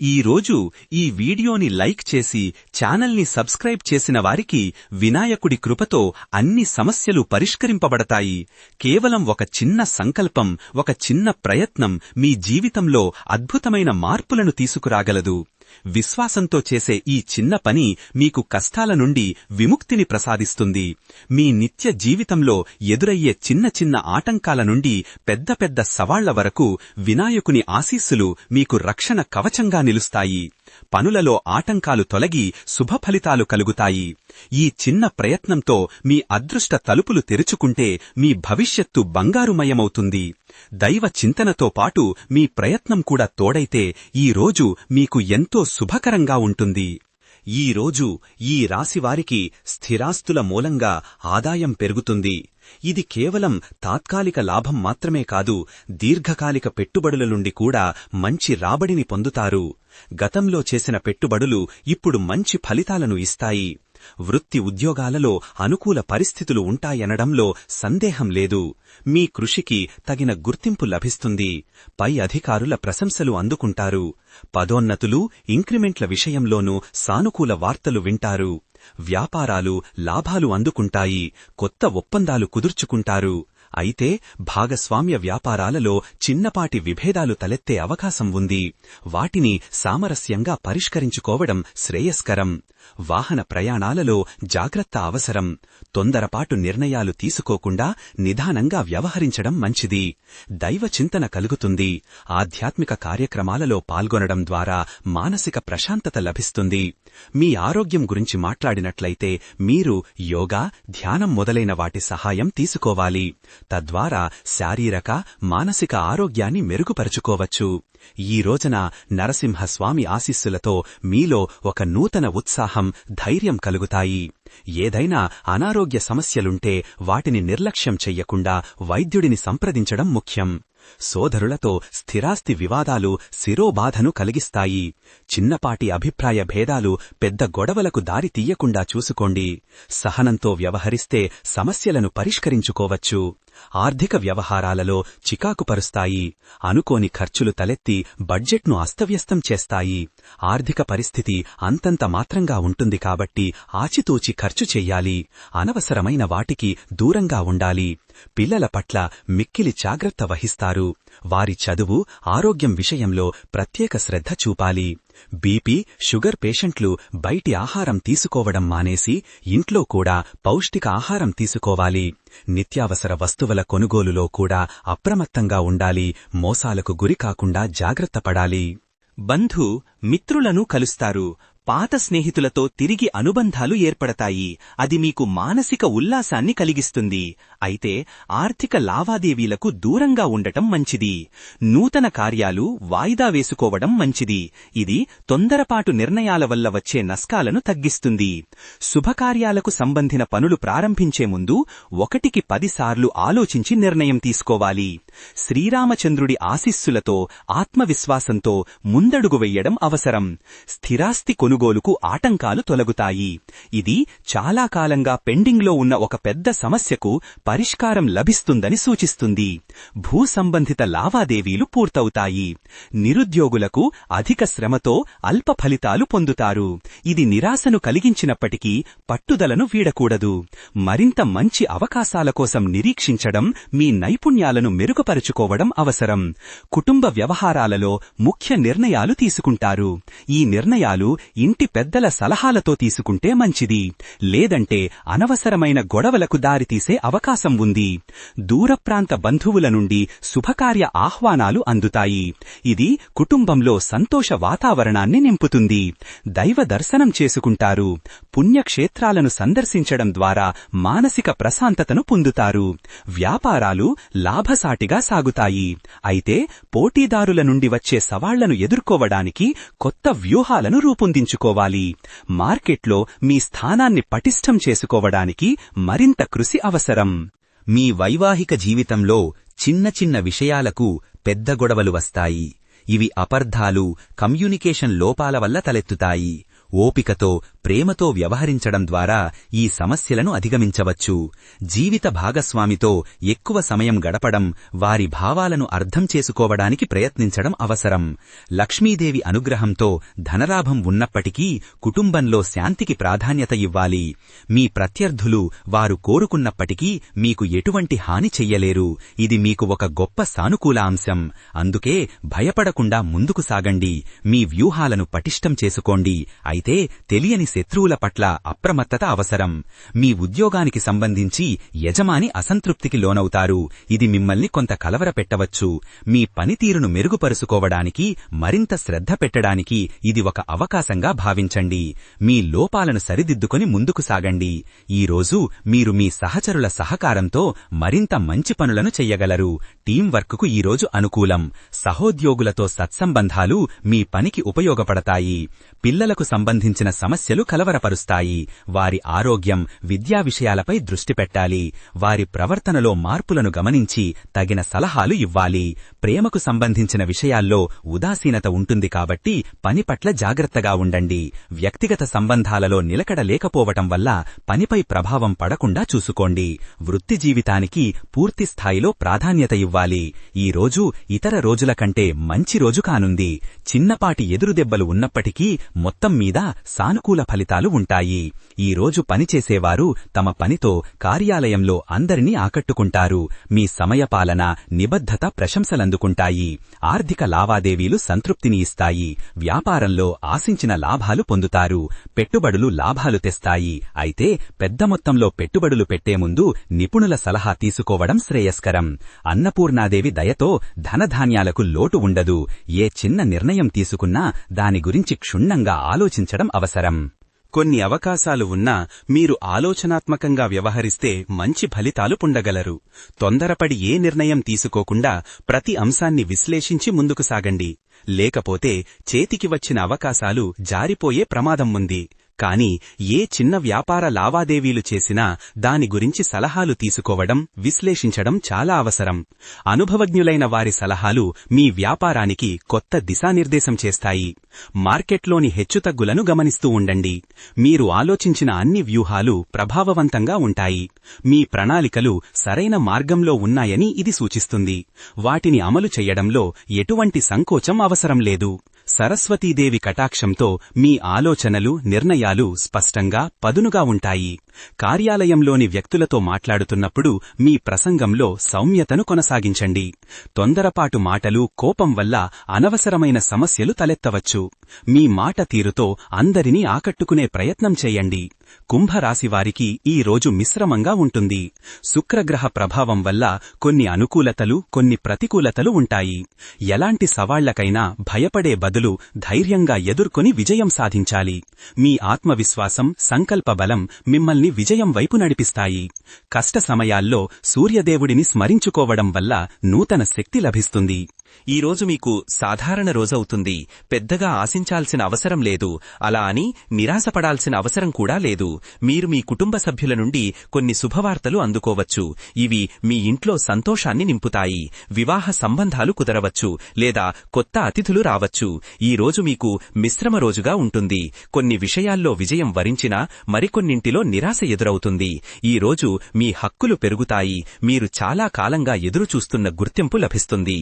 ఈ రోజు ఈ వీడియోని లైక్ చేసి ఛానల్ని సబ్స్క్రైబ్ చేసిన వారికి వినాయకుడి కృపతో అన్ని సమస్యలు పరిష్కరింపబడతాయి. కేవలం ఒక చిన్న సంకల్పం ఒక చిన్న ప్రయత్నం మీ జీవితంలో అద్భుతమైన మార్పులను తీసుకురాగలదు. విశ్వాసంతో చేసే ఈ చిన్న పని మీకు కష్టాల నుండి విముక్తిని ప్రసాదిస్తుంది. మీ నిత్య జీవితంలో ఎదురయ్యే చిన్న చిన్న ఆటంకాల నుండి పెద్ద పెద్ద సవాళ్ళ వరకు వినాయకుని ఆశీస్సులు మీకు రక్షణ కవచంగా నిలుస్తాయి. పనులలో ఆటంకాలు తొలగి శుభ ఫలితాలు కలుగుతాయి. ఈ చిన్న ప్రయత్నంతో మీ అదృష్ట తలుపులు తెరుచుకుంటే మీ భవిష్యత్తు బంగారుమయమవుతుంది. దైవ చింతనతో పాటు మీ ప్రయత్నం కూడా తోడైతే ఈ రోజు మీకు ఎంతో శుభకరంగా ఉంటుంది. ఈ రోజు ఈ రాశివారికి స్థిరాస్తుల మూలంగా ఆదాయం పెరుగుతుంది. ఇది కేవలం తాత్కాలిక లాభం మాత్రమే కాదు దీర్ఘకాలిక పెట్టుబడుల నుండి కూడా మంచి రాబడిని పొందుతారు. గతంలో చేసిన పెట్టుబడులు ఇప్పుడు మంచి ఫలితాలను ఇస్తాయి. వృత్తి ఉద్యోగాలలో అనుకూల పరిస్థితులు ఉంటాయనడంలో సందేహం లేదు. మీ కృషికి తగిన గుర్తింపు లభిస్తుంది. పై అధికారుల ప్రశంసలు అందుకుంటారు. పదోన్నతులు ఇంక్రిమెంట్ల విషయంలోనూ సానుకూల వార్తలు వింటారు. వ్యాపారాలు లాభాలు అందుకుంటాయి. కొత్త ఒప్పందాలు కుదుర్చుకుంటారు. అయితే భాగస్వామ్య వ్యాపారాలలో చిన్నపాటి విభేదాలు తలెత్తే అవకాశం ఉంది. వాటిని సామరస్యంగా పరిష్కరించుకోవడం శ్రేయస్కరం. వాహన ప్రయాణాలలో జాగ్రత్త అవసరం. తొందరపాటు నిర్ణయాలు తీసుకోకుండా నిదానంగా వ్యవహరించడం మంచిది. దైవ చింతన కలుగుతుంది. ఆధ్యాత్మిక కార్యక్రమాలలో పాల్గొనడం ద్వారా మానసిక ప్రశాంతత లభిస్తుంది. మీ ఆరోగ్యం గురించి మాట్లాడినట్లయితే మీరు యోగా ధ్యానం మొదలైన వాటి సహాయం తీసుకోవాలి. తద్వారా శారీరక మానసిక ఆరోగ్యాన్ని మెరుగుపరుచుకోవచ్చు. ఈ రోజున నరసింహస్వామి ఆశీస్సులతో మీలో ఒక నూతన ఉత్సాహం ధైర్యం కలుగుతాయి. ఏదైనా అనారోగ్య సమస్యలుంటే వాటిని నిర్లక్ష్యం చెయ్యకుండా వైద్యుడిని సంప్రదించడం ముఖ్యం. సోదరులతో స్థిరాస్తి వివాదాలు శిరోబాధను కలిగిస్తాయి. చిన్నపాటి అభిప్రాయ భేదాలు పెద్ద గొడవలకు దారి తీయకుండా చూసుకోండి. సహనంతో వ్యవహరిస్తే సమస్యలను పరిష్కరించుకోవచ్చు. ఆర్థిక వ్యవహారాలలో చికాకుపరుస్తాయి అనుకోని ఖర్చులు తలెత్తి బడ్జెట్ను అస్తవ్యస్తం చేస్తాయి. ఆర్థిక పరిస్థితి అంతంత మాత్రంగా ఉంటుంది కాబట్టి ఆచితూచి ఖర్చు చెయ్యాలి అనవసరమైన వాటికి దూరంగా ఉండాలి. పిల్లల పట్ల మిక్కిలి జాగ్రత్త వహిస్తారు. వారి చదువు ఆరోగ్యం విషయంలో ప్రత్యేక శ్రద్ధ చూపాలి. బీపీ షుగర్ పేషెంట్లు బయటి ఆహారం తీసుకోవడం మానేసి ఇంట్లో కూడా పౌష్టిక ఆహారం తీసుకోవాలి. నిత్యావసర వస్తువుల కొనుగోలులో కూడా అప్రమత్తంగా ఉండాలి. మోసాలకు గురికాకుండా జాగ్రత్త పడాలి. బంధు మిత్రులను కలుస్తారు. పాత స్నేహితులతో తిరిగి అనుబంధాలు ఏర్పడతాయి. అది మీకు మానసిక ఉల్లాసాన్ని కలిగిస్తుంది. అయితే ఆర్థిక లావాదేవీలకు దూరంగా ఉండటం మంచిది. నూతన కార్యాలు వాయిదా వేసుకోవడం మంచిది. ఇది తొందరపాటు నిర్ణయాల వల్ల వచ్చే నష్టాలను తగ్గిస్తుంది. శుభకార్యాలకు సంబంధిన పనులు ప్రారంభించే ముందు ఒకటికి పదిసార్లు ఆలోచించి నిర్ణయం తీసుకోవాలి. శ్రీరామచంద్రుడి ఆశిస్సులతో ఆత్మవిశ్వాసంతో ముందడుగు వెయ్యడం అవసరం. స్థిరాస్తి కొనుగోలుకు ఆటంకాలు తొలగుతాయి. ఇది చాలా కాలంగా పెండింగ్లో ఉన్న ఒక పెద్ద సమస్యకు పరిష్కారం లభిస్తుందని సూచిస్తుంది. భూ సంబంధిత లావాదేవీలు పూర్తవుతాయి. నిరుద్యోగులకు అధిక శ్రమతో అల్ప ఫలితాలు పొందుతారు. ఇది నిరాశను కలిగించినప్పటికీ పట్టుదలను వీడకూడదు. మరింత మంచి అవకాశాల కోసం నిరీక్షించడం మీ నైపుణ్యాలను మెరుగుపరుచుకోవడం అవసరం. కుటుంబ వ్యవహారాలలో ముఖ్య నిర్ణయాలు తీసుకుంటారు. ఈ నిర్ణయాలు ఇంటి పెద్దల సలహాలతో తీసుకుంటే మంచిది. లేదంటే అనవసరమైన గొడవలకు దారితీసే అవకాశం ఉంది. దూరప్రాంత బంధువుల నుండి శుభకార్య ఆహ్వానాలు అందుతాయి. ఇది కుటుంబంలో సంతోష వాతావరణాన్ని నింపుతుంది. దైవ దర్శనం చేసుకుంటారు. పుణ్యక్షేత్రాలను సందర్శించడం ద్వారా మానసిక ప్రశాంతతను పొందుతారు. వ్యాపారాలు లాభసాటిగా సాగుతాయి అయితే పోటీదారుల నుండి వచ్చే సవాళ్ళను ఎదుర్కోవడానికి కొత్త వ్యూహాలను రూపొందించుకోవాలి. మార్కెట్లో మీ స్థానాన్ని పటిష్టం చేసుకోవడానికి మరింత కృషి అవసరం. మీ వైవాహిక జీవితంలో చిన్న చిన్న విషయాలకు పెద్ద గొడవలు వస్తాయి. ఇవి అపర్ధాలు కమ్యూనికేషన్ లోపాల వల్ల తలెత్తుతాయి. ఓపికతో ప్రేమతో వ్యవహరించడం ద్వారా ఈ సమస్యలను అధిగమించవచ్చు. జీవిత భాగస్వామితో ఎక్కువ సమయం గడపడం వారి భావాలను అర్థం చేసుకోవడానికి ప్రయత్నించడం అవసరం. లక్ష్మీదేవి అనుగ్రహంతో ధనలాభం ఉన్నప్పటికీ కుటుంబంలో శాంతికి ప్రాధాన్యత ఇవ్వాలి. మీ ప్రత్యర్థులు వారు కోరుకున్నప్పటికీ మీకు ఎటువంటి హాని చెయ్యలేరు. ఇది మీకు ఒక గొప్ప సానుకూల అంశం. అందుకే భయపడకుండా ముందుకు సాగండి. మీ వ్యూహాలను పటిష్టం చేసుకోండి. అయితే తెలియని శత్రువుల పట్ల అప్రమత్తత అవసరం. మీ ఉద్యోగానికి సంబంధించి యజమాని అసంతృప్తికి లోనవుతారు. ఇది మిమ్మల్ని కొంత కలవరపెట్టవచ్చు మీ పనితీరును మెరుగుపరుచుకోవడానికి మరింత శ్రద్ధ పెట్టడానికి ఇది ఒక అవకాశంగా భావించండి. మీ లోపాలను సరిదిద్దుకొని ముందుకు సాగండి. ఈరోజు మీరు మీ సహచరుల సహకారంతో మరింత మంచి పనులను చెయ్యగలరు. టీం వర్క్కు ఈరోజు అనుకూలం. సహోద్యోగులతో సత్సంబంధాలు మీ పనికి ఉపయోగపడతాయి. పిల్లలకు సంబంధించిన సమస్యలు కలవరపరుస్తాయి. వారి ఆరోగ్యం విద్యా విషయాలపై దృష్టి పెట్టాలి. వారి ప్రవర్తనలో మార్పులను గమనించి తగిన సలహాలు ఇవ్వాలి. ప్రేమకు సంబంధించిన విషయాల్లో ఉదాసీనత ఉంటుంది కాబట్టి పని పట్ల జాగ్రత్తగా ఉండండి. వ్యక్తిగత సంబంధాలలో నిలకడ లేకపోవటం వల్ల పనిపై ప్రభావం పడకుండా చూసుకోండి. వృత్తి జీవితానికి పూర్తి స్థాయిలో ప్రాధాన్యత ఇవ్వాలి. ఈ రోజు ఇతర రోజుల కంటే మంచి రోజు కానుంది. చిన్నపాటి ఎదురుదెబ్బలు ఉన్నప్పటికీ మొత్తం మీద సానుకూల ఫలితాలు ఉంటాయి. ఈ రోజు పనిచేసేవారు తమ పనితో కార్యాలయంలో అందరినీ ఆకట్టుకుంటారు. మీ సమయపాలన నిబద్ధత ప్రశంసలందుకుంటాయి. ఆర్థిక లావాదేవీలు సంతృప్తిని ఇస్తాయి. వ్యాపారంలో ఆశించిన లాభాలు పొందుతారు. పెట్టుబడులు లాభాలు తెస్తాయి. అయితే పెద్ద మొత్తంలో పెట్టుబడులు పెట్టే ముందు నిపుణుల సలహా తీసుకోవడం శ్రేయస్కరం. అన్నపూర్ణాదేవి దయతో ధనధాన్యాలకు లోటు ఉండదు. ఏ చిన్న నిర్ణయం తీసుకున్నా దాని గురించి క్షుణ్ణంగా ఆలోచించడం అవసరం. కొన్ని అవకాశాలు ఉన్నా మీరు ఆలోచనాత్మకంగా వ్యవహరిస్తే మంచి ఫలితాలు పొందగలరు. తొందరపడి ఏ నిర్ణయం తీసుకోకుండా ప్రతి అంశాన్ని విశ్లేషించి ముందుకు సాగండి. లేకపోతే చేతికి వచ్చిన అవకాశాలు జారిపోయే ప్రమాదం ఉంది. కాని ఏ చిన్న వ్యాపార లావాదేవీలు చేసినా దాని గురించి సలహాలు తీసుకోవడం విశ్లేషించడం చాలా అవసరం. అనుభవజ్ఞులైన వారి సలహాలు మీ వ్యాపారానికి కొత్త దిశానిర్దేశం చేస్తాయి. మార్కెట్లోని హెచ్చుతగ్గులను గమనిస్తూ ఉండండి. మీరు ఆలోచించిన అన్ని వ్యూహాలు ప్రభావవంతంగా ఉంటాయి. మీ ప్రణాళికలు సరైన మార్గంలో ఉన్నాయని ఇది సూచిస్తుంది. వాటిని అమలు చెయ్యడంలో ఎటువంటి సంకోచం అవసరం లేదు. సరస్వతీదేవి కటాక్షంతో మీ ఆలోచనలు నిర్ణయాలు స్పష్టంగా పదునుగా ఉంటాయి. కార్యాలయంలోని వ్యక్తులతో మాట్లాడుతున్నప్పుడు మీ ప్రసంగంలో సౌమ్యతను కొనసాగించండి. తొందరపాటు మాటలు కోపం వల్ల అనవసరమైన సమస్యలు తలెత్తవచ్చు. మీ మాట తీరుతో అందరినీ ఆకట్టుకునే ప్రయత్నం చేయండి. కుంభరాశివారికి ఈ రోజు మిశ్రమంగా ఉంటుంది. శుక్రగ్రహ ప్రభావం వల్ల కొన్ని అనుకూలతలు కొన్ని ప్రతికూలతలు ఉంటాయి. ఎలాంటి సవాళ్ళకైనా భయపడే బదులు ధైర్యంగా ఎదుర్కొని విజయం సాధించాలి. మీ ఆత్మవిశ్వాసం సంకల్ప బలం మిమ్మల్ని విజయం వైపు నడిపిస్తాయి. కష్ట సమయాల్లో సూర్యదేవుడిని స్మరించుకోవడం వల్ల నూతన శక్తి లభిస్తుంది. ఈ రోజు మీకు సాధారణ రోజవుతుంది పెద్దగా ఆశించాల్సిన అవసరం లేదు. అలా అని నిరాశపడాల్సిన అవసరం కూడా లేదు. మీరు మీ కుటుంబ సభ్యుల నుండి కొన్ని శుభవార్తలు అందుకోవచ్చు. ఇవి మీ ఇంట్లో సంతోషాన్ని నింపుతాయి. వివాహ సంబంధాలు కుదరవచ్చు లేదా కొత్త అతిథులు రావచ్చు. ఈ రోజు మీకు మిశ్రమ రోజుగా ఉంటుంది. కొన్ని విషయాల్లో విజయం వరించినా మరికొన్నింటిలో నిరాశ ఎదురవుతుంది. ఈ రోజు మీ హక్కులు పెరుగుతాయి. మీరు చాలా కాలంగా ఎదురుచూస్తున్న గుర్తింపు లభిస్తుంది.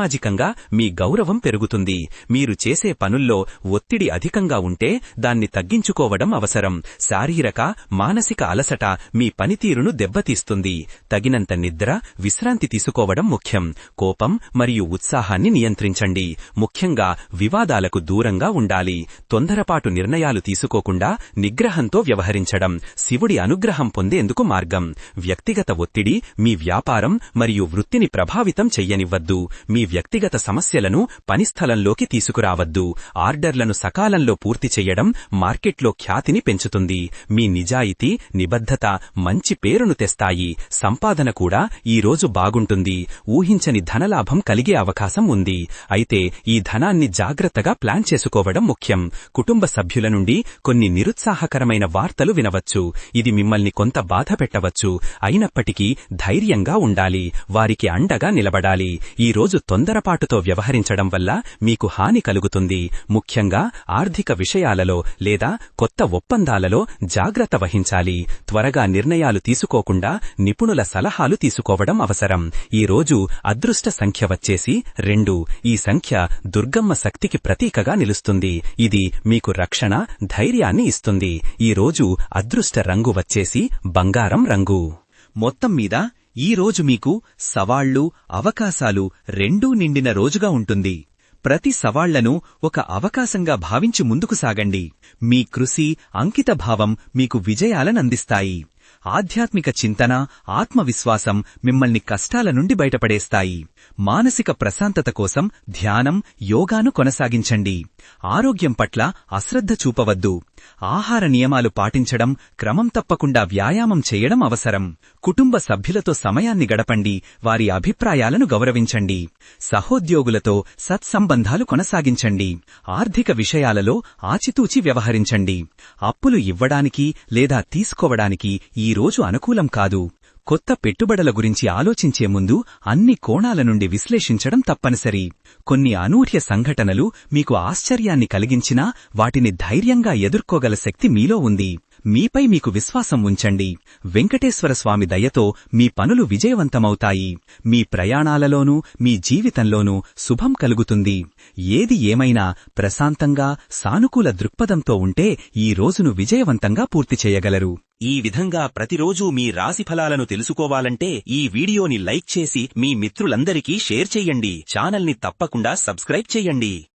సామాజికంగా మీ గౌరవం పెరుగుతుంది. మీరు చేసే పనుల్లో ఒత్తిడి అధికంగా ఉంటే దాన్ని తగ్గించుకోవడం అవసరం. శారీరక మానసిక అలసట మీ పనితీరును దెబ్బతీస్తుంది. తగినంత నిద్ర విశ్రాంతి తీసుకోవడం ముఖ్యం. కోపం మరియు ఉత్సాహాన్ని నియంత్రించండి. ముఖ్యంగా వివాదాలకు దూరంగా ఉండాలి. తొందరపాటు నిర్ణయాలు తీసుకోకుండా నిగ్రహంతో వ్యవహరించడం శివుడి అనుగ్రహం పొందేందుకు మార్గం. వ్యక్తిగత ఒత్తిడి మీ వ్యాపారం మరియు వృత్తిని ప్రభావితం చెయ్యనివ్వద్దు. మీ వ్యక్తిగత సమస్యలను పనిస్థలంలోకి తీసుకురావద్దు. ఆర్డర్లను సకాలంలో పూర్తి చెయ్యడం మార్కెట్లో ఖ్యాతిని పెంచుతుంది. మీ నిజాయితీ నిబద్ధత మంచి పేరును తెస్తాయి. సంపాదన కూడా ఈ రోజు బాగుంటుంది. ఊహించని ధనలాభం కలిగే అవకాశం ఉంది. అయితే ఈ ధనాన్ని జాగ్రత్తగా ప్లాన్ చేసుకోవడం ముఖ్యం. కుటుంబ సభ్యుల నుండి కొన్ని నిరుత్సాహకరమైన వార్తలు వినవచ్చు. ఇది మిమ్మల్ని కొంత బాధ పెట్టవచ్చు. అయినప్పటికీ ధైర్యంగా ఉండాలి. వారికి అండగా నిలబడాలి. ఈ రోజు తొందరపాటుతో వ్యవహరించడం వల్ల మీకు హాని కలుగుతుంది. ముఖ్యంగా ఆర్థిక విషయాలలో లేదా కొత్త ఒప్పందాలలో జాగ్రత్త వహించాలి. త్వరగా నిర్ణయాలు తీసుకోకుండా నిపుణుల సలహాలు తీసుకోవడం అవసరం. ఈ రోజు అదృష్ట సంఖ్య వచ్చేసి రెండు. ఈ సంఖ్య దుర్గమ్మ శక్తికి ప్రతీకగా నిలుస్తుంది. ఇది మీకు రక్షణ ధైర్యాన్ని ఇస్తుంది. ఈ రోజు అదృష్ట రంగు వచ్చేసి బంగారం రంగు. మొత్తం మీద ఈ రోజు మీకు సవాళ్ళు అవకాశాలు రెండూ నిండిన రోజుగా ఉంటుంది. ప్రతి సవాళ్ళను ఒక అవకాశంగా భావించి ముందుకు సాగండి. మీ కృషి అంకితభావం మీకు విజయాలనందిస్తాయి ఆధ్యాత్మిక చింతన ఆత్మవిశ్వాసం మిమ్మల్ని కష్టాల నుండి బయటపడేస్తాయి. మానసిక ప్రశాంతత కోసం ధ్యానం యోగాను కొనసాగించండి. ఆరోగ్యం పట్ల అశ్రద్ధ చూపవద్దు. ఆహార నియమాలు పాటించడం క్రమం తప్పకుండా వ్యాయామం చేయడం అవసరం. కుటుంబ సభ్యులతో సమయాన్ని గడపండి వారి అభిప్రాయాలను గౌరవించండి. సహోద్యోగులతో సత్సంబంధాలు కొనసాగించండి. ఆర్థిక విషయాలలో ఆచితూచి వ్యవహరించండి. అప్పులు ఇవ్వడానికి లేదా తీసుకోవడానికి ఈ రోజు అనుకూలం కాదు. కొత్త పెట్టుబడుల గురించి ఆలోచించే ముందు అన్ని కోణాల నుండి విశ్లేషించడం తప్పనిసరి. కొన్ని అనూహ్య సంఘటనలు మీకు ఆశ్చర్యాన్ని కలిగించినా వాటిని ధైర్యంగా ఎదుర్కోగల శక్తి మీలో ఉంది. మీపై మీకు విశ్వాసం ఉంచండి. వెంకటేశ్వర స్వామి దయతో మీ పనులు విజయవంతమవుతాయి. మీ ప్రయాణాలలోనూ మీ జీవితంలోనూ శుభం కలుగుతుంది. ఏది ఏమైనా ప్రశాంతంగా సానుకూల దృక్పథంతో ఉంటే ఈ రోజును విజయవంతంగా పూర్తి చేయగలరు. ఈ విధంగా ప్రతిరోజూ మీ రాశి ఫలాలను తెలుసుకోవాలంటే ఈ వీడియోని లైక్ చేసి మీ మిత్రులందరికీ షేర్ చెయ్యండి ఛానల్ని తప్పకుండా సబ్స్క్రైబ్ చెయ్యండి